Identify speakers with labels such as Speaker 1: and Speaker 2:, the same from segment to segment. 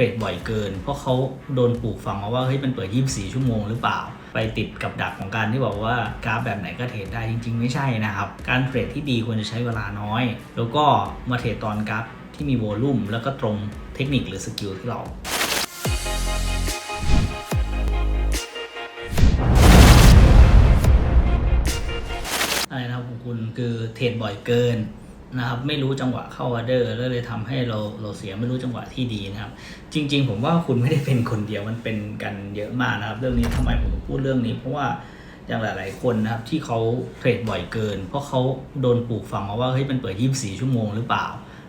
Speaker 1: รดบ่อยเกิน เพราะเขาโดนปลูกฝังมาว่าเฮ้ยมันเปิด 24 ชั่วโมงหรือเปล่า ไปติดกับดักของการที่บอกว่ากราฟแบบไหนก็เทรดได้จริง ๆ ไม่ใช่นะครับ การเทรดที่ดีควรจะใช้เวลาน้อย แล้วก็มาเทรดตอนกราฟที่มีโวลุ่มแล้วก็ตรงเทคนิคหรือสกิลที่เราอะไรนะครับของคุณคือเทรดบ่อยเกิน นะครับไม่รู้จังหวะเข้าออเดอร์แล้วเลยทำให้เราเราเสียไม่รู้จังหวะที่ดีนะครับ จริง ๆ ผมว่าคุณไม่ได้เป็นคนเดียวมันเป็นกันเยอะมากนะครับ เรื่องนี้ทำไมผมพูดเรื่องนี้ เพราะว่าอย่างหลาย ๆ คนนะครับที่เขาเทรดบ่อยเกิน เพราะเขาโดนปลูกฝังมาว่าเฮ้ยมันเปิด 24 ชั่วโมงหรือเปล่า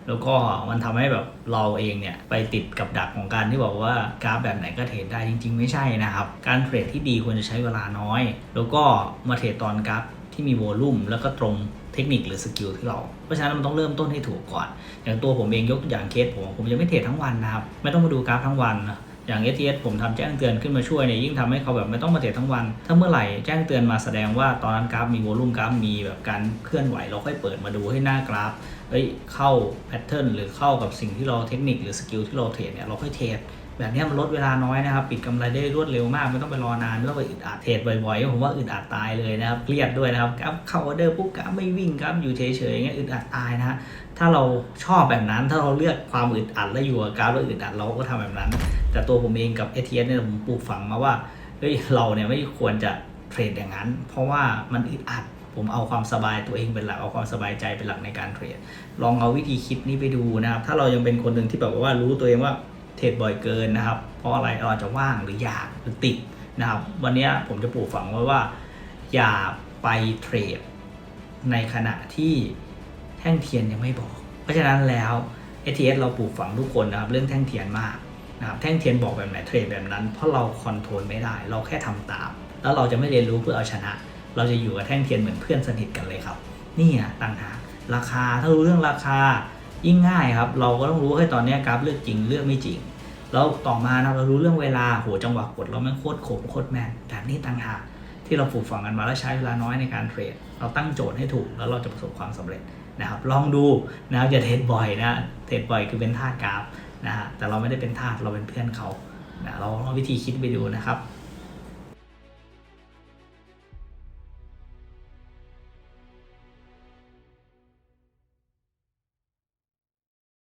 Speaker 1: แล้วก็มันทำให้แบบเราเองเนี่ยไปติดกับดักของการที่บอกว่ากราฟแบบไหนก็เทรดได้จริง ๆ ไม่ใช่นะครับ การเทรดที่ดีควรจะใช้เวลาน้อย แล้วก็มาเทรดตอนกราฟ ที่มีโวลุ่มแล้วก็ตรงเทคนิคหรือสกิลที่เรา เพราะฉะนั้นมันต้องเริ่มต้นให้ถูกก่อน อย่างตัวผมเองยกตัวอย่างเคสผมผมยังไม่เทรดทั้งวันนะครับ ไม่ต้องมาดูกราฟทั้งวันนะอย่าง ATS ผมทำแจ้งเตือนขึ้นมาช่วยเนี่ยยิ่งทำให้เขาแบบไม่ต้องมาเทรดทั้งวัน ถ้าเมื่อไหร่แจ้งเตือนมาแสดงว่าตอนนั้นกราฟมีโวลุ่มกราฟมีแบบการเคลื่อนไหวเราค่อยเปิดมาดูให้หน้ากราฟเอ้ยเข้าแพทเทิร์นหรือเข้ากับสิ่งที่เราเทคนิคหรือสกิลที่เราเทรดเนี่ยเราค่อยเทรด แบบนี้มันลดเวลาน้อยนะครับ ปิดกำไรได้รวดเร็วมาก ไม่ต้องไปรอนานไม่ต้องไปอึดอัดเทรดบ่อยๆ ผมว่าอึดอัดตายเลยนะครับเครียดด้วยนะครับกราฟเข้าออเดอร์ปุ๊บกราฟไม่วิ่งกราฟอยู่เฉยๆอย่างเงี้ยอึดอัดตายนะฮะถ้าเราชอบแบบนั้นถ้าเราเลือกความอึดอัดและอยู่กับกราฟแล้วอึดอัดเราก็ทำแบบนั้น แต่ตัวผมเองกับ ATS เนี่ยผมปลูกฝังมาว่าเฮ้ยเราเนี่ยไม่ควรจะเทรดอย่างนั้น เพราะว่ามันอึดอัดผมเอาความสบายตัวเองเป็นหลัก เอาความสบายใจเป็นหลักในการเทรด ลองเอาวิธีคิดนี้ไปดูนะครับ ถ้าเรายังเป็นคนหนึ่งที่แบบว่ารู้ตัวเองว่า เทรดบ่อยเกินนะครับ เพราะอะไรเราอาจจะว่างหรืออยากหรือติดนะครับ วันนี้ผมจะปลูกฝังไว้ว่า อย่าไปเทรดในขณะที่แท่งเทียนยังไม่บอก เพราะฉะนั้นแล้ว ATS เราปลูกฝังทุกคนนะครับ เรื่องแท่งเทียนมากนะครับแท่งเทียนบอกแบบไหนเทรดแบบนั้น เพราะเราคอนโทรลไม่ได้ เราแค่ทำตาม แล้วเราจะไม่เรียนรู้เพื่อเอาชนะ เราจะอยู่กับแท่งเทียนเหมือนเพื่อนสนิทกันเลยครับ นี่อะต่างหากราคาถ้ารู้เรื่องราคา ยิ่งง่ายครับ เราก็ต้องรู้ว่าตอนนี้กราฟเลือกจริงเลือกไม่จริง แล้วต่อมานะเรารู้เรื่องเวลาโหจังหวะกดเราแม่โคตรขมโคตรแม่นแบบนี้ต่างหากที่เราปลูกฝังกันมาแล้วใช้เวลาน้อยในการเทรด เราตั้งโจทย์ให้ถูกแล้วเราจะประสบความสำเร็จนะครับ ลองดูนะครับอย่าเทรดบ่อยนะเทรดบ่อยคือเป็นทากราฟนะฮะแต่เราไม่ได้เป็นทาเราเป็นเพื่อนเขานะเราลองวิธีคิดไปดูนะครับ